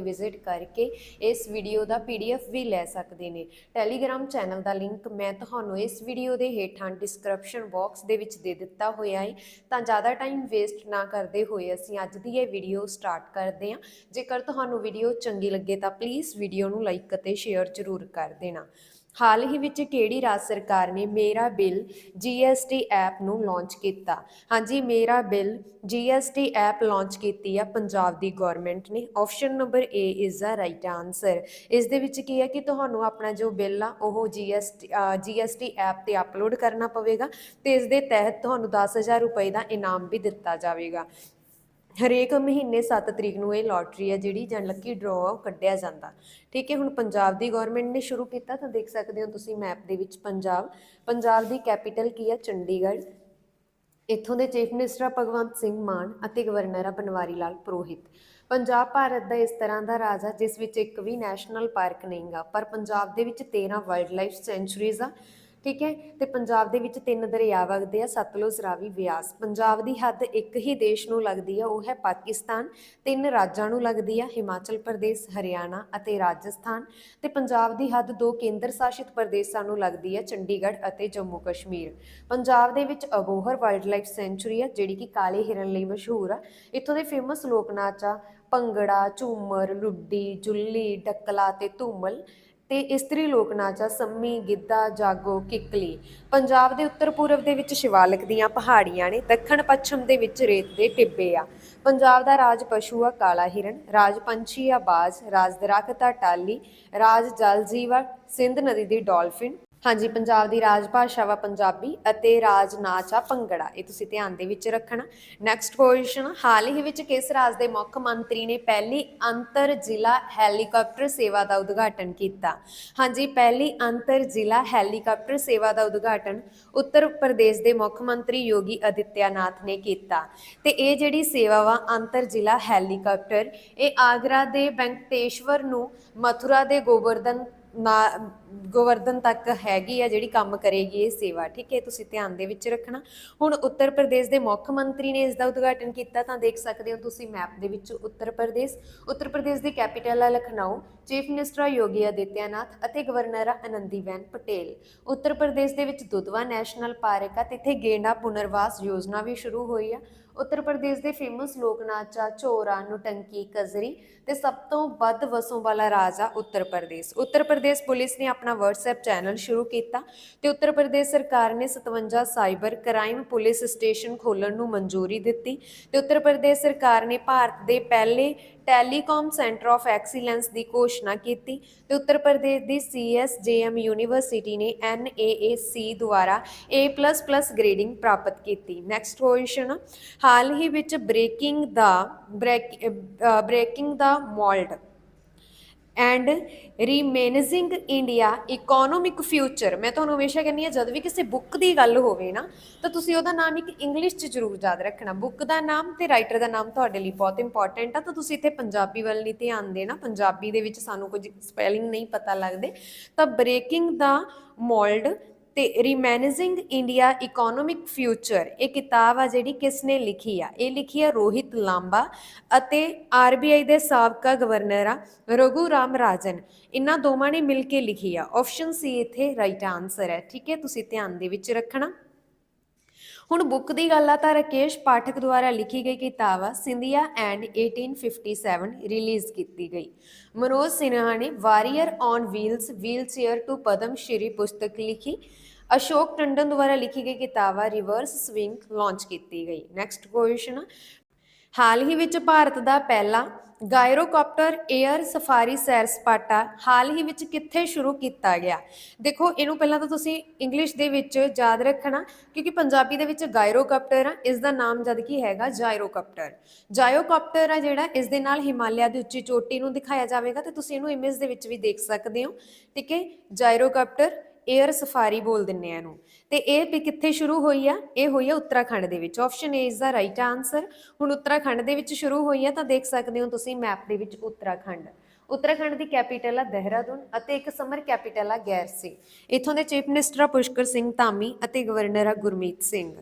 Visit ਕਰਕੇ ਇਸ video ਦਾ ਪੀਡੀਐਫ ਵੀ ਲੈ ਸਕਦੇ ਨੇ। ਟੈਲੀਗ੍ਰਾਮ ਚੈਨਲ ਦਾ ਲਿੰਕ ਮੈਂ ਤੁਹਾਨੂੰ ਇਸ ਵੀਡੀਓ ਦੇ ਹੇਠਾਂ ਡਿਸਕ੍ਰਿਪਸ਼ਨ ਬਾਕਸ ਦੇ ਵਿੱਚ ਦੇ ਦਿੱਤਾ ਹੋਇਆ ਹੈ ਤਾਂ ਜ਼ਿਆਦਾ ਟਾਈਮ ਵੇਸਟ ਨਾ ਕਰਦੇ ਹੋਏ ਅਸੀਂ ਅੱਜ ਦੀ ਇਹ ਵੀਡੀਓ ਸਟਾਰਟ ਕਰਦੇ ਹਾਂ। ਜੇਕਰ ਤੁਹਾਨੂੰ ਵੀਡੀਓ ਚੰਗੀ ਲੱਗੇ ਤਾਂ ਪਲੀਜ਼ ਵੀਡੀਓ ਨੂੰ ਲਾਈਕ ਅਤੇ ਸ਼ੇਅਰ ਜ਼ਰੂਰ ਕਰ ਦੇਣਾ। ਹਾਲ ਹੀ ਵਿੱਚ ਕਿਹੜੀ ਰਾਜ ਸਰਕਾਰ ਨੇ ਮੇਰਾ ਬਿੱਲ GST ਐਪ ਨੂੰ ਲਾਂਚ ਕੀਤਾ? ਹਾਂਜੀ ਮੇਰਾ ਬਿੱਲ GST ਐਪ ਲਾਂਚ ਕੀਤੀ ਆ ਪੰਜਾਬ ਦੀ ਗਵਰਨਮੈਂਟ ਨੇ। Option number A is the right answer ਇਸ ਦੇ ਵਿੱਚ ਕੀ ਹੈ ਕਿ ਤੁਹਾਨੂੰ ਆਪਣਾ ਜੋ ਬਿੱਲ ਆ ਉਹ GST ਅ, GST ਐਪ ਤੇ ਅਪਲੋਡ ਕਰਨਾ ਪਵੇਗਾ ਤੇ ਇਸ ਦੇ ਤਹਿਤ ਤੁਹਾਨੂੰ 10000 ਰੁਪਏ ਦਾ ਇਨਾਮ ਵੀ ਦਿੱਤਾ ਜਾਵੇਗਾ। ਹਰੇਕ ਮਹੀਨੇ 7 ਤਰੀਕ ਨੂੰ ਇਹ ਲੋਟਰੀ ਹੈ ਜਿਹੜੀ, ਜਾਂ ਲੱਕੀ ਡਰਾਅ ਆ, ਉਹ ਕੱਢਿਆ ਜਾਂਦਾ। ਠੀਕ ਹੈ, ਹੁਣ ਪੰਜਾਬ ਦੀ ਗਵਰਨਮੈਂਟ ਨੇ ਸ਼ੁਰੂ ਕੀਤਾ, ਤਾਂ ਦੇਖ ਸਕਦੇ ਹੋ ਤੁਸੀਂ ਮੈਪ ਦੇ ਵਿੱਚ ਪੰਜਾਬ। ਪੰਜਾਬ ਦੀ ਕੈਪੀਟਲ ਕੀ ਹੈ ਚੰਡੀਗੜ੍ਹ। ਇੱਥੋਂ ਦੇ ਚੀਫ ਮਿਨਿਸਟਰ ਭਗਵੰਤ ਸਿੰਘ ਮਾਨ ਅਤੇ ਗਵਰਨਰ ਆ ਬਨਵਾਰੀ ਲਾਲ ਪੁਰੋਹਿਤ। ਪੰਜਾਬ ਭਾਰਤ ਦਾ ਇਸ ਤਰ੍ਹਾਂ ਦਾ ਰਾਜ ਆ, ਜਿਸ ਵਿੱਚ ਇੱਕ ਵੀ ਨੈਸ਼ਨਲ ਪਾਰਕ ਨਹੀਂ ਗਾ, ਪਰ ਪੰਜਾਬ ਦੇ ਵਿੱਚ 13 ਵਾਈਲਡ ਲਾਈਫ ਸੈਂਚੁਰੀਜ਼ ਆ। ਠੀਕ ਹੈ? ਤੇ ਪੰਜਾਬ ਦੇ ਵਿੱਚ ਤਿੰਨ ਦਰਿਆ ਵਗਦੇ ਆ, ਸਤਲੁਜ ਰਾਵੀ ਬਿਆਸ। ਪੰਜਾਬ ਦੀ ਹੱਦ ਇੱਕ ਹੀ ਦੇਸ਼ ਨੂੰ ਲੱਗਦੀ ਆ, ਉਹ ਹੈ ਪਾਕਿਸਤਾਨ। ਤਿੰਨ ਰਾਜਾਂ ਨੂੰ ਲੱਗਦੀ ਆ, ਹਿਮਾਚਲ ਪ੍ਰਦੇਸ਼, ਹਰਿਆਣਾ ਅਤੇ ਰਾਜਸਥਾਨ। ਤੇ ਪੰਜਾਬ ਦੀ ਹੱਦ ਦੋ ਕੇਂਦਰ ਸ਼ਾਸਿਤ ਪ੍ਰਦੇਸ਼ਾਂ ਨੂੰ ਲੱਗਦੀ ਆ, ਚੰਡੀਗੜ੍ਹ ਅਤੇ ਜੰਮੂ ਕਸ਼ਮੀਰ। ਪੰਜਾਬ ਦੇ ਵਿੱਚ ਅਬੋਹਰ ਵਾਈਲਡਲਾਈਫ ਸੈਂਚੁਰੀ ਆ, ਜਿਹੜੀ ਕਿ ਕਾਲੇ ਹਿਰਨ ਲਈ ਮਸ਼ਹੂਰ ਆ। ਇੱਥੋਂ ਦੇ ਫੇਮਸ ਲੋਕ ਨਾਚ ਆ, ਭੰਗੜਾ, ਝੂਮਰ, ਲੁੱਡੀ, ਜੁੱਲੀ ਡੱਕਲਾ ਤੇ ਧੂਮਲ। ਤੇ ਇਸਤਰੀ ਲੋਕ ਨਾਚ ਆ ਸੰਮੀ, ਗਿੱਧਾ, ਜਾਗੋ, ਕਿੱਕਲੀ। ਪੰਜਾਬ ਦੇ ਉੱਤਰ ਪੂਰਬ ਦੇ ਵਿੱਚ ਸ਼ਿਵਾਲਿਕ ਦੀਆਂ ਪਹਾੜੀਆਂ ਨੇ ਦੱਖਣ ਪੱਛਮ ਦੇ ਵਿੱਚ ਰੇਤ ਦੇ ਟਿੱਬੇ ਆ। ਪੰਜਾਬ ਦਾ ਰਾਜ ਪਸ਼ੂ ਆ, ਕਾਲਾ ਹਿਰਨ, ਰਾਜ ਪੰਛੀ ਆ, ਬਾਜ਼, ਰਾਜ ਦਰਖਤ ਆ, ਟਾਲੀ, ਰਾਜ ਜਲ ਜੀਵ ਸਿੰਧ ਨਦੀ ਦੀ ਡਾਲਫਿਨ ਹਾਂਜੀ, ਪੰਜਾਬ ਦੀ ਰਾਜ ਭਾਸ਼ਾ ਵਾ ਪੰਜਾਬੀ ਅਤੇ ਰਾਜ ਨਾਚ ਆ ਭੰਗੜਾ, ਇਹ ਤੁਸੀਂ ਧਿਆਨ ਦੇ ਵਿੱਚ ਰੱਖਣਾ। ਨੈਕਸਟ ਕੁਐਸਚਨ ਹਾਲ ਹੀ ਵਿੱਚ ਕਿਸ ਰਾਜ ਦੇ ਮੁੱਖ ਮੰਤਰੀ ਨੇ ਪਹਿਲੀ ਅੰਤਰ ਜ਼ਿਲ੍ਹਾ ਹੈਲੀਕਾਪਟਰ ਸੇਵਾ ਦਾ ਉਦਘਾਟਨ ਕੀਤਾ? ਹਾਂਜੀ, ਪਹਿਲੀ ਅੰਤਰ ਜ਼ਿਲ੍ਹਾ ਹੈਲੀਕਾਪਟਰ ਸੇਵਾ ਦਾ ਉਦਘਾਟਨ ਉੱਤਰ ਪ੍ਰਦੇਸ਼ ਦੇ ਮੁੱਖ ਮੰਤਰੀ ਯੋਗੀ ਅਦਿੱਤਿਆਨਾਥ ਨੇ ਕੀਤਾ। ਤੇ ਇਹ ਜਿਹੜੀ ਸੇਵਾ ਵਾ ਅੰਤਰ ਜ਼ਿਲ੍ਹਾ ਹੈਲੀਕਾਪਟਰ, ਇਹ ਆਗਰਾ ਦੇ ਵੈਂਕਟੇਸ਼ਵਰ ਨੂੰ ਮਥੁਰਾ ਦੇ ਗੋਬਰਧਨ ਨਾ, ਗੋਵਰਧਨ ਤੱਕ ਹੈਗੀ ਆ ਜਿਹੜੀ ਕੰਮ ਕਰੇਗੀ ਇਹ ਸੇਵਾ, ਠੀਕ ਹੈ? ਤੁਸੀਂ ਧਿਆਨ ਦੇ ਵਿੱਚ ਰੱਖਣਾ। ਹੁਣ ਉੱਤਰ ਪ੍ਰਦੇਸ਼ ਦੇ ਮੁੱਖ ਮੰਤਰੀ ਨੇ ਇਸ ਦਾ ਉਦਘਾਟਨ ਕੀਤਾ, ਤਾਂ ਦੇਖ ਸਕਦੇ ਹੋ ਤੁਸੀਂ ਮੈਪ ਦੇ ਵਿੱਚ ਉੱਤਰ ਪ੍ਰਦੇਸ਼। ਉੱਤਰ ਪ੍ਰਦੇਸ਼ ਦੀ ਕੈਪੀਟਲ ਆ ਲਖਨਊ, ਚੀਫ ਮਿਨਿਸਟਰ ਯੋਗੀ ਆਦਿੱਤਿਆਨਾਥ ਅਤੇ ਗਵਰਨਰ ਆ ਆਨੰਦੀਬੈਨ ਪਟੇਲ। ਉੱਤਰ ਪ੍ਰਦੇਸ਼ ਦੇ ਵਿੱਚ ਦੁਧਵਾ ਨੈਸ਼ਨਲ ਪਾਰਕ ਆ, ਤੇ ਗੇਂਡਾ ਪੁਨਰਵਾਸ ਯੋਜਨਾ ਵੀ ਸ਼ੁਰੂ ਹੋਈ ਆ। ਉੱਤਰ ਪ੍ਰਦੇਸ਼ ਦੇ ਫੇਮਸ ਲੋਕ ਨਾਚ ਆ ਝੋਰਾ ਨੁਟੰਕੀ, ਕਜ਼ਰੀ ਤੇ ਸਭ ਤੋਂ ਵੱਧ ਵਸੋਂ ਵਾਲਾ ਰਾਜ ਆ ਉੱਤਰ ਪ੍ਰਦੇਸ਼। ਉੱਤਰ ਪ੍ਰਦੇਸ਼ ਪੁਲਿਸ ਨੇ ਆਪਣਾ WhatsApp ਚੈਨਲ ਸ਼ੁਰੂ ਕੀਤਾ ਤੇ ਉੱਤਰ ਪ੍ਰਦੇਸ਼ ਸਰਕਾਰ ਨੇ 57 ਸਾਈਬਰ ਕ੍ਰਾਈਮ ਪੁਲਿਸ ਸਟੇਸ਼ਨ ਖੋਲ੍ਹਣ ਨੂੰ ਮਨਜ਼ੂਰੀ ਦਿੱਤੀ ਤੇ ਉੱਤਰ ਪ੍ਰਦੇਸ਼ ਸਰਕਾਰ ਨੇ ਭਾਰਤ ਦੇ ਪਹਿਲੇ ਟੈਲੀਕਾਮ ਸੈਂਟਰ ਆਫ ਐਕਸੀਲੈਂਸ ਦੀ ਘੋਸ਼ਣਾ ਕੀਤੀ ਤੇ ਉੱਤਰ ਪ੍ਰਦੇਸ਼ ਦੀ ਸੀਐਸਜੇਐਮ ਯੂਨੀਵਰਸਿਟੀ ਨੇ NAAC ਦੁਆਰਾ A++ ਗ੍ਰੇਡਿੰਗ ਪ੍ਰਾਪਤ ਕੀਤੀ। ਨੈਕਸਟ ਕੁਐਸਚਨ ਹਾਲ ਹੀ ਵਿੱਚ breaking the breaking the mould and reimagining India economic future ਮੈਂ ਤੁਹਾਨੂੰ ਹਮੇਸ਼ਾ ਕਹਿੰਦੀ ਹਾਂ, ਜਦ ਵੀ ਕਿਸੇ ਬੁੱਕ ਦੀ ਗੱਲ ਹੋਵੇ ਨਾ, ਤਾਂ ਤੁਸੀਂ ਉਹਦਾ ਨਾਮ ਇੱਕ ਇੰਗਲਿਸ਼ 'ਚ ਜ਼ਰੂਰ ਯਾਦ ਰੱਖਣਾ। ਬੁੱਕ ਦਾ ਨਾਮ ਤੇ ਰਾਈਟਰ ਦਾ ਨਾਮ ਤੁਹਾਡੇ ਲਈ ਬਹੁਤ ਇੰਪੋਰਟੈਂਟ ਆ, ਤਾਂ ਤੁਸੀਂ ਇੱਥੇ ਪੰਜਾਬੀ ਵੱਲ ਨਹੀਂ ਧਿਆਨ ਦੇਣਾ। ਪੰਜਾਬੀ ਦੇ ਵਿੱਚ ਸਾਨੂੰ ਕੁਝ ਸਪੈਲਿੰਗ ਨਹੀਂ ਪਤਾ ਲੱਗਦੇ। ਤਾਂ ਬ੍ਰੇਕਿੰਗ ਦਾ ਮੋਲਡ ਤੇ ਰੀਮੈਨੇਜਿੰਗ ਇੰਡੀਆ ਇਕਨੋਮਿਕ ਫਿਊਚਰ ਇਹ ਕਿਤਾਬ ਆ ਜਿਹੜੀ ਕਿਸ ਨੇ ਲਿਖੀ ਆ? ਇਹ ਲਿਖੀ ਆ ਰੋਹਿਤ ਲਾਂਬਾ ਅਤੇ ਆਰਬੀਆਈ ਦੇ ਸਾਬਕਾ ਗਵਰਨਰ ਆ ਰਘੂ ਰਾਮ ਰਾਜਨ। ਇਹਨਾਂ ਦੋਵਾਂ ਨੇ ਮਿਲ ਕੇ ਲਿਖੀ ਆ। ਆਪਸ਼ਨ ਸੀ ਇੱਥੇ ਰਾਈਟ ਆਨਸਰ ਹੈ। ਠੀਕ ਹੈ? ਤੁਸੀਂ ਧਿਆਨ ਦੇ ਵਿੱਚ ਰੱਖਣਾ। ਹੁਣ ਬੁੱਕ ਦੀ ਗੱਲ ਆ ਤਾਂ ਰਕੇਸ਼ ਪਾਠਕ ਦੁਆਰਾ ਲਿਖੀ ਗਈ ਕਿਤਾਬ ਆ, ਸਿੰਧੀਆ ਐਂਡ 1857 ਰਿਲੀਜ਼ ਕੀਤੀ ਗਈ। ਮਨੋਜ ਸਿਨਹਾ ਨੇ warrior on wheels, wheelchair to Padma Shri ਪੁਸਤਕ ਲਿਖੀ। ਅਸ਼ੋਕ ਟੰਡਨ ਦੁਆਰਾ ਲਿਖੀ ਗਈ ਕਿਤਾਬ ਆ, ਰਿਵਰਸ ਸਵਿੰਗ ਲਾਂਚ ਕੀਤੀ ਗਈ। ਨੈਕਸਟ ਕੁਐਸਚਨ ਹਾਲ ਹੀ ਵਿੱਚ ਭਾਰਤ ਦਾ ਪਹਿਲਾ ਗਾਇਰੋਕਾਪਟਰ 에ਅਰ ਸਫਾਰੀ ਸੈਰ ਸਪਾਟਾ ਹਾਲ ਹੀ ਵਿੱਚ ਕਿੱਥੇ ਸ਼ੁਰੂ ਕੀਤਾ ਗਿਆ? ਦੇਖੋ, ਇਹਨੂੰ ਪਹਿਲਾਂ ਤਾਂ ਤੁਸੀਂ ਇੰਗਲਿਸ਼ ਦੇ ਵਿੱਚ ਯਾਦ ਰੱਖਣਾ, ਕਿਉਂਕਿ ਪੰਜਾਬੀ ਦੇ ਵਿੱਚ ਗਾਇਰੋਕਾਪਟਰ ਆ, ਇਸ ਦਾ ਨਾਮ ਜਦ ਕੀ ਹੈਗਾ? ਜਾਇਰੋਕਾਪਟਰ। ਜਾਇਰੋਕਾਪਟਰ ਆ ਜਿਹੜਾ, ਇਸ ਦੇ ਨਾਲ ਹਿਮਾਲਿਆ ਦੀ ਉੱਚੀ ਚੋਟੀ ਨੂੰ ਦਿਖਾਇਆ ਜਾਵੇਗਾ ਤੇ ਤੁਸੀਂ ਇਹਨੂੰ ਇਮੇਜ ਦੇ ਵਿੱਚ ਵੀ ਦੇਖ ਸਕਦੇ ਹੋ। ਠੀਕ ਹੈ? ਜਾਇਰੋਕਾਪਟਰ 에ਅਰ ਸਫਾਰੀ ਬੋਲ ਦਿੰਨੇ ਆ ਇਹਨੂੰ। ਤੇ ਇਹ ਕਿੱਥੇ ਸ਼ੁਰੂ ਹੋਈ ਆ? ਇਹ ਹੋਈ ਆ ਉੱਤਰਾਖੰਡ ਦੇ ਵਿੱਚ। Option A is the right answer ਹੁਣ ਉੱਤਰਾਖੰਡ ਦੇ ਵਿੱਚ ਸ਼ੁਰੂ ਹੋਈ ਆ ਤਾਂ ਦੇਖ ਸਕਦੇ ਹੋ ਤੁਸੀਂ ਮੈਪ ਦੇ ਵਿੱਚ ਉੱਤਰਾਖੰਡ। ਉੱਤਰਾਖੰਡ ਦੀ ਕੈਪੀਟਲ ਆ ਦੇਹਰਾਦੂਨ ਅਤੇ ਇੱਕ ਸਮਰ ਕੈਪੀਟਲ ਆ ਗੈਰਸੇ। ਇੱਥੋਂ ਦੇ ਚੀਫ ਮਿਨਿਸਟਰ ਆ ਪੁਸ਼ਕਰ ਸਿੰਘ ਧਾਮੀ ਅਤੇ ਗਵਰਨਰ ਆ ਗੁਰਮੀਤ ਸਿੰਘ।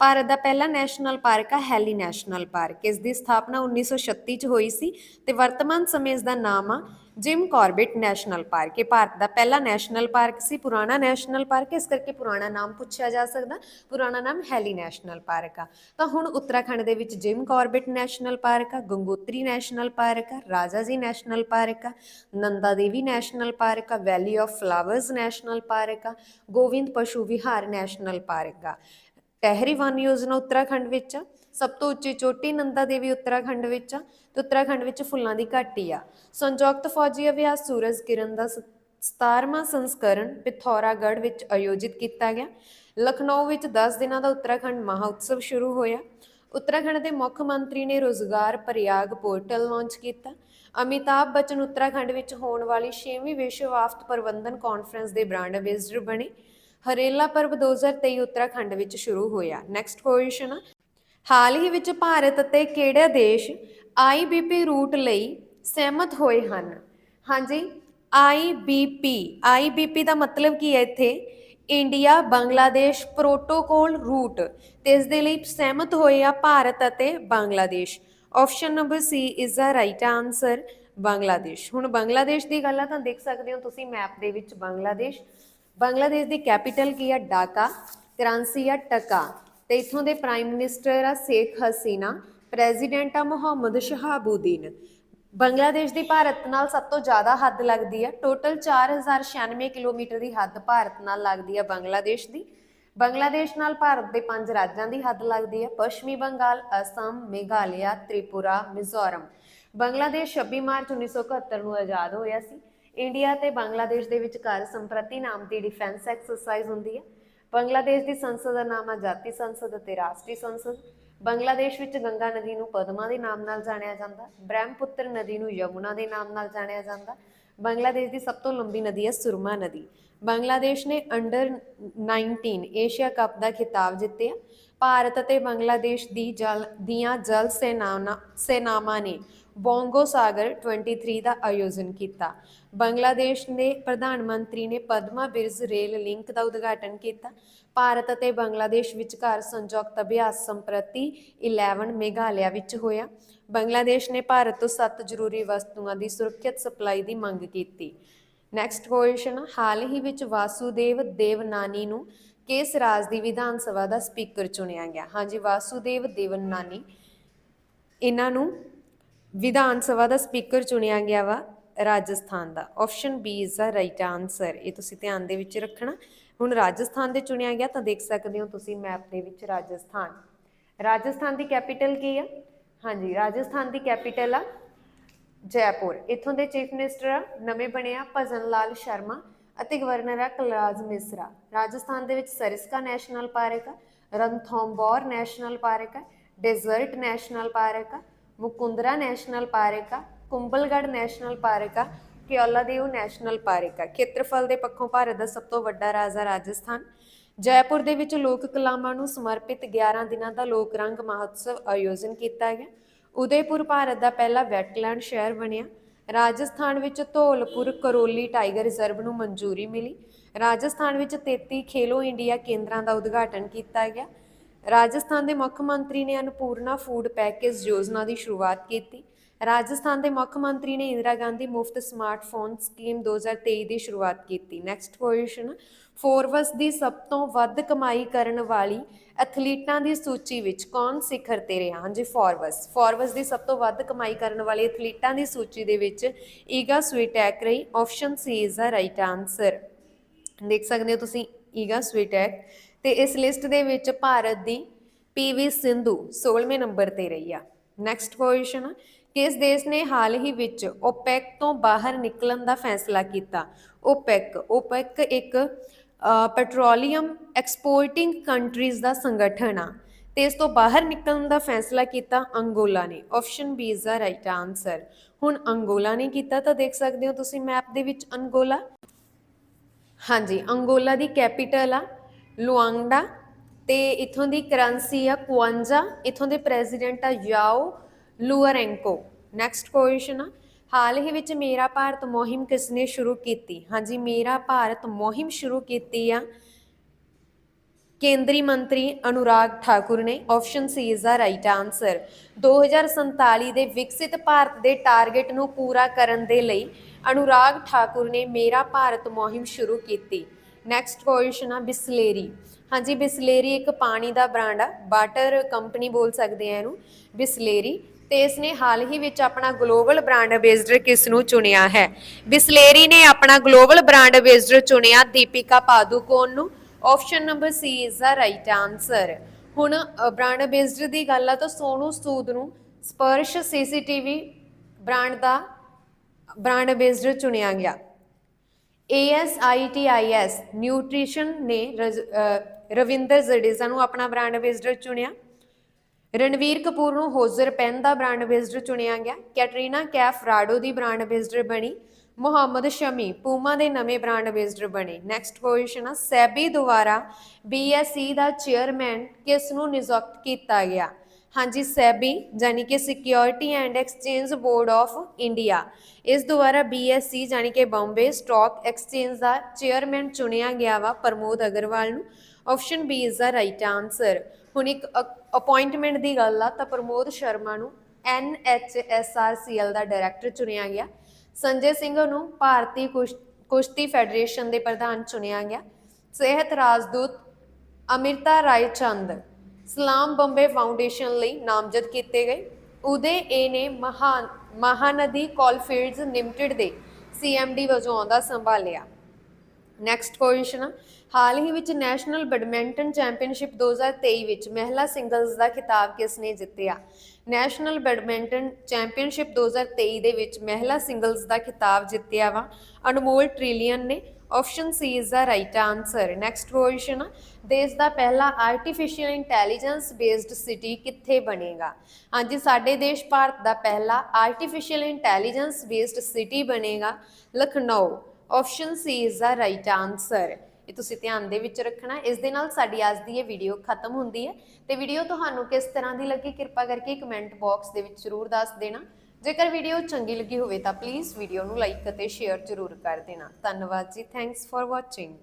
ਭਾਰਤ ਦਾ ਪਹਿਲਾ ਨੈਸ਼ਨਲ ਪਾਰਕ ਆ ਹੈਲੀ ਨੈਸ਼ਨਲ ਪਾਰਕ ਇਸ ਦੀ ਸਥਾਪਨਾ 1936 ਚ ਹੋਈ ਸੀ ਤੇ ਵਰਤਮਾਨ ਸਮੇਂ ਇਸ ਦਾ ਨਾਮ ਆ ਜਿਮ ਕਾਰਬੇਟ ਨੈਸ਼ਨਲ ਪਾਰਕ। ਇਹ ਭਾਰਤ ਦਾ ਪਹਿਲਾ ਨੈਸ਼ਨਲ ਪਾਰਕ ਸੀ, ਪੁਰਾਣਾ ਨੈਸ਼ਨਲ ਪਾਰਕ, ਇਸ ਕਰਕੇ ਪੁਰਾਣਾ ਨਾਮ ਪੁੱਛਿਆ ਜਾ ਸਕਦਾ। ਪੁਰਾਣਾ ਨਾਮ ਹੈਲੀ ਨੈਸ਼ਨਲ ਪਾਰਕ ਆ। ਤਾਂ ਹੁਣ ਉੱਤਰਾਖੰਡ ਦੇ ਵਿੱਚ ਜਿਮ ਕਾਰਬੇਟ ਨੈਸ਼ਨਲ ਪਾਰਕ ਆ, ਗੰਗੋਤਰੀ ਨੈਸ਼ਨਲ ਪਾਰਕ ਆ ਰਾਜਾ ਜੀ ਨੈਸ਼ਨਲ ਪਾਰਕ ਆ ਨੰਦਾ ਦੇਵੀ ਨੈਸ਼ਨਲ ਪਾਰਕ ਆ, valley of flowers national park ਆ, ਗੋਵਿੰਦ ਪਸ਼ੂ ਵਿਹਾਰ ਨੈਸ਼ਨਲ ਪਾਰਕ ਆ। ਟਹਿਰੀ ਵਨ ਯੋਜਨਾ ਉੱਤਰਾਖੰਡ ਵਿੱਚ ਆ। ਸਭ ਤੋਂ ਉੱਚੀ ਚੋਟੀ ਨੰਦਾ ਦੇਵੀ ਉੱਤਰਾਖੰਡ ਵਿੱਚ ਆ ਤੇ ਉੱਤਰਾਖੰਡ ਵਿੱਚ ਫੁੱਲਾਂ ਦੀ ਘਾਟੀ ਆ। ਸੰਯੁਕਤ ਫੌਜੀ ਅਭਿਆਸ ਸੂਰਜ ਕਿਰਨ ਦਾ 17ਵਾਂ ਸੰਸਕਰਣ ਪਿਥੌਰਾਗੜ੍ਹ ਵਿੱਚ ਆਯੋਜਿਤ ਕੀਤਾ ਗਿਆ। ਲਖਨਊ ਵਿੱਚ 10 ਦਿਨਾਂ ਦਾ ਉੱਤਰਾਖੰਡ ਮਹਾਉਤਸਵ ਸ਼ੁਰੂ ਹੋਇਆ। ਉੱਤਰਾਖੰਡ ਦੇ ਮੁੱਖ ਮੰਤਰੀ ਨੇ ਰੋਜ਼ਗਾਰ ਪ੍ਰਯਾਗ ਪੋਰਟਲ ਲਾਂਚ ਕੀਤਾ। ਅਮਿਤਾਭ ਬੱਚਨ ਉੱਤਰਾਖੰਡ ਵਿੱਚ ਹੋਣ ਵਾਲੀ 6ਵੀਂ ਵਿਸ਼ਵ ਆਫਤ ਪ੍ਰਬੰਧਨ ਕਾਨਫਰੰਸ ਦੇ ਬ੍ਰਾਂਡ ਐਂਬੈਸਡਰ ਬਣੇ। ਹਰੇਲਾ ਪਰਬ 2023 ਉੱਤਰਾਖੰਡ ਵਿੱਚ ਸ਼ੁਰੂ ਹੋਇਆ। ਨੈਕਸਟ ਕੁਐਸਚਨ ਹਾਲ ਹੀ ਵਿੱਚ ਭਾਰਤ ਅਤੇ ਕਿਹੜੇ ਦੇਸ਼ ਆਈਬੀਪੀ ਰੂਟ ਲਈ ਸਹਿਮਤ ਹੋਏ ਹਨ? ਹਾਂਜੀ ਆਈਬੀਪੀ ਆਈਬੀਪੀ ਦਾ ਮਤਲਬ ਕੀ ਹੈ ਇੱਥੇ? ਇੰਡੀਆ, ਬੰਗਲਾਦੇਸ਼ ਪ੍ਰੋਟੋਕੋਲ ਰੂਟ ਤੇ ਇਸ ਦੇ ਲਈ ਸਹਿਮਤ ਹੋਏ ਆ ਭਾਰਤ ਅਤੇ Bangladesh. Option number C is the right answer Bangladesh. ਹੁਣ ਬੰਗਲਾਦੇਸ਼ ਦੀ ਗੱਲ ਆ, ਤਾਂ ਦੇਖ ਸਕਦੇ ਹੋ ਤੁਸੀਂ ਮੈਪ ਦੇ ਵਿੱਚ ਬੰਗਲਾਦੇਸ਼। ਬੰਗਲਾਦੇਸ਼ ਦੀ ਕੈਪੀਟਲ ਕੀ ਆ? ਢਾਕਾ ਕਰੰਸੀ ਆ ਟਕਾ। ਤੇ ਇਥੋਂ ਦੇ ਪ੍ਰਾਈਮ ਮਿਨਿਸਟਰ ਆ ਸ਼ੇਖ ਹਸੀਨਾ ਪ੍ਰੈਜ਼ੀਡੈਂਟ ਆ ਮੁਹੰਮਦ ਸ਼ਹਾਬੂਦੀਨ। ਬੰਗਲਾਦੇਸ਼ ਦੀ ਭਾਰਤ ਨਾਲ ਸਭ ਤੋਂ ਜ਼ਿਆਦਾ ਹੱਦ ਲੱਗਦੀ ਹੈ ਟੋਟਲ 4096 ਕਿਲੋਮੀਟਰ ਦੀ ਹੱਦ ਭਾਰਤ ਨਾਲ ਲੱਗਦੀ ਹੈ ਬੰਗਲਾਦੇਸ਼ ਦੀ। ਬੰਗਲਾਦੇਸ਼ ਨਾਲ ਭਾਰਤ ਦੇ ਪੰਜ ਰਾਜਾਂ ਦੀ ਹੱਦ ਲੱਗਦੀ ਹੈ ਪੱਛਮੀ ਬੰਗਾਲ, ਅਸਮ, ਮੇਘਾਲਿਆ, ਤ੍ਰਿਪੁਰਾ, ਮਿਜ਼ੋਰਮ। ਬੰਗਲਾਦੇਸ਼ 26 ਮਾਰਚ 1971 ਨੂੰ ਆਜ਼ਾਦ ਹੋਇਆ ਸੀ। ਇੰਡੀਆ ਤੇ ਬੰਗਲਾਦੇਸ਼ ਦੇ ਵਿਚਕਾਰ ਸੰਪ੍ਰਤੀ ਨਾਮ ਦੀ ਡਿਫੈਂਸ ਐਕਸਰਸਾਈਜ਼ ਹੁੰਦੀ ਹੈ ਬੰਗਲਾਦੇਸ਼ ਦੀ ਸੰਸਦ ਦਾ ਨਾਮ ਹੈ ਸੰਸਦ ਅਤੇ ਰਾਸ਼ਟਰੀ ਸੰਸਦ। ਬੰਗਲਾਦੇਸ਼ ਵਿੱਚ ਗੰਗਾ ਨਦੀ ਨੂੰ ਪਦਮਾ ਦੇ ਨਾਮ ਨਾਲ ਜਾਣਿਆ ਜਾਂਦਾ, ਬ੍ਰਹਮਪੁੱਤਰ ਨਦੀ ਨੂੰ ਯਮੁਨਾ ਦੇ ਨਾਮ ਨਾਲ ਜਾਣਿਆ ਜਾਂਦਾ, ਬੰਗਲਾਦੇਸ਼ ਦੀ ਸਭ ਤੋਂ ਲੰਬੀ ਨਦੀ ਹੈ ਸੁਰਮਾ ਨਦੀ। ਬੰਗਲਾਦੇਸ਼ ਨੇ ਅੰਡਰ 19 ਏਸ਼ੀਆ ਕੱਪ ਦਾ ਖਿਤਾਬ ਜਿੱਤਿਆ। ਭਾਰਤ ਅਤੇ ਬੰਗਲਾਦੇਸ਼ ਦੀ ਜਲ ਦੀਆਂ ਜਲ ਸੈਨਾਵਾਂ ਸੈਨਾਵਾਂ ਨੇ ਬੋਂਗੋ ਸਾਗਰ 23 ਦਾ ਆਯੋਜਨ ਕੀਤਾ। ਬੰਗਲਾਦੇਸ਼ ਦੇ ਪ੍ਰਧਾਨ ਮੰਤਰੀ ਨੇ ਪਦਮਾ ਬਿਰਜ ਰੇਲ ਲਿੰਕ ਦਾ ਉਦਘਾਟਨ ਕੀਤਾ। ਭਾਰਤ ਅਤੇ ਬੰਗਲਾਦੇਸ਼ ਵਿਚਕਾਰ ਸੰਯੁਕਤ ਅਭਿਆਸ ਸੰਪ੍ਰਤੀ 11 ਮੇਘਾਲਿਆ ਵਿੱਚ ਹੋਇਆ। ਬੰਗਲਾਦੇਸ਼ ਨੇ ਭਾਰਤ ਤੋਂ ਸੱਤ ਜ਼ਰੂਰੀ ਵਸਤੂਆਂ ਦੀ ਸੁਰੱਖਿਅਤ ਸਪਲਾਈ ਦੀ ਮੰਗ ਕੀਤੀ। ਨੈਕਸਟ ਕੁਐਸਚਨ ਹਾਲ ਹੀ ਵਿੱਚ ਵਾਸੂਦੇਵ ਦੇਵਨਾਨੀ ਨੂੰ ਕਿਸ ਰਾਜ ਦੀ ਵਿਧਾਨ ਸਭਾ ਦਾ ਸਪੀਕਰ ਚੁਣਿਆ ਗਿਆ? ਹਾਂਜੀ, ਵਾਸੂਦੇਵ ਦੇਵਨਾਨੀ। ਇਹਨਾਂ ਨੂੰ ਵਿਧਾਨ ਸਭਾ ਦਾ ਸਪੀਕਰ ਚੁਣਿਆ ਗਿਆ ਵਾ, ਰਾਜਸਥਾਨ ਦਾ। Option B is the right answer ਇਹ ਤੁਸੀਂ ਧਿਆਨ ਦੇ ਵਿੱਚ ਰੱਖਣਾ। ਹੁਣ ਰਾਜਸਥਾਨ ਦੇ ਚੁਣਿਆ ਗਿਆ ਤਾਂ ਦੇਖ ਸਕਦੇ ਹੋ ਤੁਸੀਂ ਮੈਪ ਦੇ ਵਿੱਚ ਰਾਜਸਥਾਨ। ਰਾਜਸਥਾਨ ਦੀ ਕੈਪੀਟਲ ਕੀ ਆ? ਹਾਂਜੀ, ਰਾਜਸਥਾਨ ਦੀ ਕੈਪੀਟਲ ਆ ਜੈਪੁਰ। ਇੱਥੋਂ ਦੇ ਚੀਫ ਮਿਨਿਸਟਰ ਆ, ਨਵੇਂ ਬਣੇ ਆ ਭਜਨ ਲਾਲ ਸ਼ਰਮਾ ਅਤੇ ਗਵਰਨਰ ਆ ਕਲਰਾਜ ਮਿਸਰਾ। ਰਾਜਸਥਾਨ ਦੇ ਵਿੱਚ ਸਰਿਸਕਾ ਨੈਸ਼ਨਲ ਪਾਰਕ ਆ ਰਣਥੰਭੌਰ ਨੈਸ਼ਨਲ ਪਾਰਕ ਆ ਡੈਜ਼ਰਟ ਨੈਸ਼ਨਲ ਪਾਰਕ ਆ ਮੁਕੁੰਦਰਾ ਨੈਸ਼ਨਲ ਪਾਰਕ ਆ ਕੁੰਭਲਗੜ੍ਹ ਨੈਸ਼ਨਲ ਪਾਰਕ ਆ ਕਿਓਲਾਦੇਵ ਨੈਸ਼ਨਲ ਪਾਰਕ ਆ। ਖੇਤਰਫਲ ਦੇ ਪੱਖੋਂ ਭਾਰਤ ਦਾ ਸਭ ਤੋਂ ਵੱਡਾ ਰਾਜ ਆ ਰਾਜਸਥਾਨ। ਜੈਪੁਰ ਦੇ ਵਿੱਚ ਲੋਕ ਕਲਾਵਾਂ ਨੂੰ ਸਮਰਪਿਤ 11 ਦਿਨਾਂ ਦਾ ਲੋਕ ਰੰਗ ਮਹੋਤਸਵ ਆਯੋਜਨ ਕੀਤਾ ਗਿਆ। ਉਦੈਪੁਰ ਭਾਰਤ ਦਾ ਪਹਿਲਾ ਵੈਟਲੈਂਡ ਸ਼ਹਿਰ ਬਣਿਆ। ਰਾਜਸਥਾਨ ਵਿੱਚ ਧੌਲਪੁਰ ਕਰੋਲੀ ਟਾਈਗਰ ਰਿਜ਼ਰਵ ਨੂੰ ਮਨਜ਼ੂਰੀ ਮਿਲੀ। ਰਾਜਸਥਾਨ ਵਿੱਚ 33 ਖੇਲੋ ਇੰਡੀਆ ਕੇਂਦਰਾਂ ਦਾ ਉਦਘਾਟਨ ਕੀਤਾ ਗਿਆ। ਰਾਜਸਥਾਨ ਦੇ ਮੁੱਖ ਮੰਤਰੀ ਨੇ ਅਨਪੂਰਨਾ ਫੂਡ ਪੈਕੇਜ ਯੋਜਨਾ ਦੀ ਸ਼ੁਰੂਆਤ ਕੀਤੀ। ਰਾਜਸਥਾਨ ਦੇ ਮੁੱਖ ਮੰਤਰੀ ਨੇ ਇੰਦਰਾ ਗਾਂਧੀ ਮੁਫਤ ਸਮਾਰਟਫੋਨ ਸਕੀਮ 2023 ਦੀ ਸ਼ੁਰੂਆਤ ਕੀਤੀ। ਨੈਕਸਟ ਕੁਐਸਚਨ ਫੋਰਬਸ ਦੀ ਸਭ ਤੋਂ ਵੱਧ ਕਮਾਈ ਕਰਨ ਵਾਲੀ ਐਥਲੀਟਾਂ ਦੀ ਸੂਚੀ ਵਿੱਚ ਕੌਣ ਸਿਖਰ ਤੇ ਰਿਹਾ? ਹਾਂਜੀ ਫੋਰਬਸ ਫੋਰਬਸ ਦੀ ਸਭ ਤੋਂ ਵੱਧ ਕਮਾਈ ਕਰਨ ਵਾਲੀ ਐਥਲੀਟਾਂ ਦੀ ਸੂਚੀ ਦੇ ਵਿੱਚ ਈਗਾ ਸਵੀਟੈਕ ਰਹੀ। Option C is the right answer ਦੇਖ ਸਕਦੇ ਹੋ ਤੁਸੀਂ ਈਗਾ ਸਵੀਟੈਕ। ਤੇ ਇਸ ਲਿਸਟ ਦੇ ਵਿੱਚ ਭਾਰਤ ਦੀ ਪੀਵੀ ਸਿੰਧੂ 16ਵੇਂ ਨੰਬਰ ਤੇ ਰਹੀ ਆ। ਨੈਕਸਟ ਕੁਐਸਚਨ ਕਿਸ ਦੇਸ਼ ਨੇ ਹਾਲ ਹੀ ਵਿੱਚ ਓਪੈਕ ਤੋਂ ਬਾਹਰ ਨਿਕਲਣ ਦਾ ਫੈਸਲਾ ਕੀਤਾ? ਓਪੈਕ ਓਪੈਕ ਇੱਕ ਪੈਟਰੋਲੀਅਮ ਐਕਸਪੋਰਟਿੰਗ ਕੰਟਰੀਜ਼ ਦਾ ਸੰਗਠਨ ਆ। ਤੇ ਇਸ ਤੋਂ ਬਾਹਰ ਨਿਕਲਣ ਦਾ ਫੈਸਲਾ ਕੀਤਾ ਅੰਗੋਲਾ ਨੇ। Option B is the right answer ਹੁਣ ਅੰਗੋਲਾ ਨੇ ਕੀਤਾ ਤਾਂ ਦੇਖ ਸਕਦੇ ਹੋ ਤੁਸੀਂ ਮੈਪ ਦੇ ਵਿੱਚ ਅੰਗੋਲਾ। ਹਾਂਜੀ, ਅੰਗੋਲਾ ਦੀ ਕੈਪੀਟਲ ਆ। ਲੁਆਂਗਡਾ ਤੇ ਇਥੋਂ ਦੀ ਕਰੰਸੀ ਆ ਕੁਆਂਜਾ, ਇਥੋਂ ਦੇ ਪ੍ਰੈਜ਼ੀਡੈਂਟ ਆ ਯਾਓ ਲੂਅਰੈਂਕੋ ਨੈਕਸਟ ਕੁਐਸਚਨ ਆ। ਹਾਲ ਹੀ ਵਿੱਚ ਮੇਰਾ ਭਾਰਤ ਮੁਹਿੰਮ ਕਿਸ ਨੇ ਸ਼ੁਰੂ ਕੀਤੀ? ਹਾਂਜੀ, ਮੇਰਾ ਭਾਰਤ ਮੁਹਿੰਮ ਸ਼ੁਰੂ ਕੀਤੀ ਆ ਕੇਂਦਰੀ ਮੰਤਰੀ ਅਨੁਰਾਗ ਠਾਕੁਰ ਨੇ। Option C is the right answer 2047 ਦੇ ਵਿਕਸਿਤ ਭਾਰਤ ਦੇ ਟਾਰਗੇਟ ਨੂੰ ਪੂਰਾ ਕਰਨ ਦੇ ਲਈ ਅਨੁਰਾਗ ਠਾਕੁਰ ਨੇ ਮੇਰਾ ਭਾਰਤ ਮੁਹਿੰਮ ਸ਼ੁਰੂ ਕੀਤੀ। ਨੈਕਸਟ ਕੁਐਸਚਨ ਆ ਬਿਸਲੇਰੀ। ਹਾਂਜੀ, ਬਿਸਲੇਰੀ ਇੱਕ ਪਾਣੀ ਦਾ ਬ੍ਰਾਂਡ ਆ ਵਾਟਰ ਕੰਪਨੀ ਬੋਲ ਸਕਦੇ ਆ ਇਹਨੂੰ, ਬਿਸਲੇਰੀ। ਤੇ ਇਸ ਨੇ ਹਾਲ ਹੀ ਵਿੱਚ ਆਪਣਾ ਗਲੋਬਲ ਬ੍ਰਾਂਡ ਐਂਬੈਸਡਰ ਕਿਸ ਨੂੰ ਚੁਣਿਆ ਹੈ? ਬਿਸਲੇਰੀ ਨੇ ਆਪਣਾ ਗਲੋਬਲ ਬ੍ਰਾਂਡ ਐਂਬੈਸਡਰ ਚੁਣਿਆ ਦੀਪਿਕਾ ਪਾਦੂਕੋਨ ਨੂੰ। Option number C is the right answer ਹੁਣ ਬ੍ਰਾਂਡ ਐਂਬੈਸਡਰ ਦੀ ਗੱਲ ਆ ਤਾਂ ਸੋਨੂ ਸੂਦ ਨੂੰ ਸਪਰਸ਼ ਸੀਸੀਟੀਵੀ ਬ੍ਰਾਂਡ ਦਾ ਬ੍ਰਾਂਡ ਐਂਬੈਸਡਰ ਚੁਣਿਆ ਗਿਆ। ASITIS ਨਿਊਟ੍ਰੀਸ਼ਨ ਨੇ ਰਜ- ਰਵਿੰਦਰ ਜਡੇਜਾ ਨੂੰ ਆਪਣਾ ਬ੍ਰਾਂਡ ਐਂਬੈਸਡਰ ਚੁਣਿਆ। ਰਣਵੀਰ ਕਪੂਰ ਨੂੰ ਹੋਜ਼ਰ ਪੈਨ ਦਾ ਬ੍ਰਾਂਡ ਐਂਬੈਸਡਰ ਚੁਣਿਆ ਗਿਆ। ਕੈਟਰੀਨਾ ਕੈਫ ਰਾਡੋ ਦੀ ਬ੍ਰਾਂਡ ਐਂਬੈਸਡਰ ਬਣੀ। ਮੁਹੰਮਦ ਸ਼ਮੀ ਪੂਮਾ ਦੇ ਨਵੇਂ ਬ੍ਰਾਂਡ ਐਂਬੈਸਡਰ ਬਣੇ। ਨੈਕਸਟ ਪੋਜ਼ੀਸ਼ਨ ਆ, ਸੈਬੀ ਦੁਆਰਾ BSE ਦਾ ਚੇਅਰਮੈਨ ਕਿਸ ਨੂੰ ਨਿਯੁਕਤ ਕੀਤਾ ਗਿਆ? ਹਾਂਜੀ, ਸੈਬੀ ਯਾਨੀ ਕਿ security and exchange board of India ਇਸ ਦੁਆਰਾ BSE ਯਾਨੀ ਕਿ ਬੰਬੇ ਸਟਾਕ ਐਕਸਚੇਂਜ ਦਾ ਚੇਅਰਮੈਨ ਚੁਣਿਆ ਗਿਆ ਵਾ ਪ੍ਰਮੋਦ ਅਗਰਵਾਲ ਨੂੰ। Option B is the right answer ਹੁਣ ਇੱਕ ਅਪਾਇੰਟਮੈਂਟ ਦੀ ਗੱਲ ਆ, ਤਾਂ ਪ੍ਰਮੋਦ ਸ਼ਰਮਾ ਨੂੰ NHSRCL ਦਾ ਡਾਇਰੈਕਟਰ ਚੁਣਿਆ ਗਿਆ। ਸੰਜੇ ਸਿੰਘ ਨੂੰ ਭਾਰਤੀ ਕੁਸ਼- ਕੁਸ਼ਤੀ ਫੈਡਰੇਸ਼ਨ ਦੇ ਪ੍ਰਧਾਨ ਚੁਣਿਆ ਗਿਆ। ਸਿਹਤ ਰਾਜਦੂਤ ਅਮਿਰਤਾ ਰਾਏ ਚੰਦ। ਸਲਾਮ ਬੰਬੇ ਫਾਊਂਡੇਸ਼ਨ ਲਈ ਨਾਮਜ਼ਦ ਕੀਤੇ ਗਏ। ਉਦੇ ਏ ਨੇ ਮਹਾਨ ਮਹਾਨਦੀ ਕੋਲਫੀਲਡਸ ਲਿਮਟਿਡ ਦੇ ਸੀਐਮਡੀ ਵਜੋਂ ਆਉਂਦਾ ਸੰਭਾਲਿਆ। ਨੈਕਸਟ ਕੁਐਸਚਨ ਹਾਲ ਹੀ ਵਿੱਚ ਨੈਸ਼ਨਲ ਬੈਡਮਿੰਟਨ ਚੈਂਪੀਅਨਸ਼ਿਪ 2023 ਵਿੱਚ ਮਹਿਲਾ ਸਿੰਗਲਜ਼ ਦਾ ਖਿਤਾਬ ਕਿਸ ਨੇ ਜਿੱਤਿਆ? ਨੈਸ਼ਨਲ ਬੈਡਮਿੰਟਨ ਚੈਂਪੀਅਨਸ਼ਿਪ 2023 ਦੇ ਵਿੱਚ ਮਹਿਲਾ ਸਿੰਗਲਜ਼ ਦਾ ਖਿਤਾਬ ਜਿੱਤਿਆ ਵਾ। ਅਨਮੋਲ ਟ੍ਰਿਲੀਅਨ ਨੇ option C is the right answer next question ਦੇਸ਼ ਦਾ ਪਹਿਲਾ ਆਰਟੀਫੀਸ਼ੀਅਲ ਇੰਟੈਲੀਜੈਂਸ ਬੇਸਡ ਸਿਟੀ ਕਿੱਥੇ ਬਣੇਗਾ ਹਾਂਜੀ ਸਾਡੇ ਦੇਸ਼ ਭਾਰਤ ਦਾ ਪਹਿਲਾ ਆਰਟੀਫੀਸ਼ੀਅਲ ਇੰਟੈਲੀਜੈਂਸ ਬੇਸਡ ਸਿਟੀ ਬਣੇਗਾ Lucknow option C is the right answer ਇਹ ਤੁਸੀਂ ਧਿਆਨ ਦੇ ਵਿੱਚ ਰੱਖਣਾ ਇਸ ਦੇ ਨਾਲ ਸਾਡੀ ਅੱਜ ਦੀ ਇਹ ਵੀਡੀਓ ਖਤਮ ਹੁੰਦੀ ਹੈ ਤੇ ਵੀਡੀਓ ਤੁਹਾਨੂੰ ਕਿਸ ਤਰ੍ਹਾਂ ਦੀ ਲੱਗੀ ਕਿਰਪਾ ਕਰਕੇ ਕਮੈਂਟ ਬਾਕਸ ਦੇ ਵਿੱਚ ਜ਼ਰੂਰ ਦੱਸ ਦੇਣਾ ਜੇਕਰ ਵੀਡੀਓ ਚੰਗੀ ਲੱਗੀ ਹੋਵੇ ਤਾਂ ਪਲੀਜ਼ ਵੀਡੀਓ ਨੂੰ ਲਾਈਕ ਅਤੇ ਸ਼ੇਅਰ ਜ਼ਰੂਰ ਕਰ ਦੇਣਾ। ਧੰਨਵਾਦ ਜੀ। Thanks for watching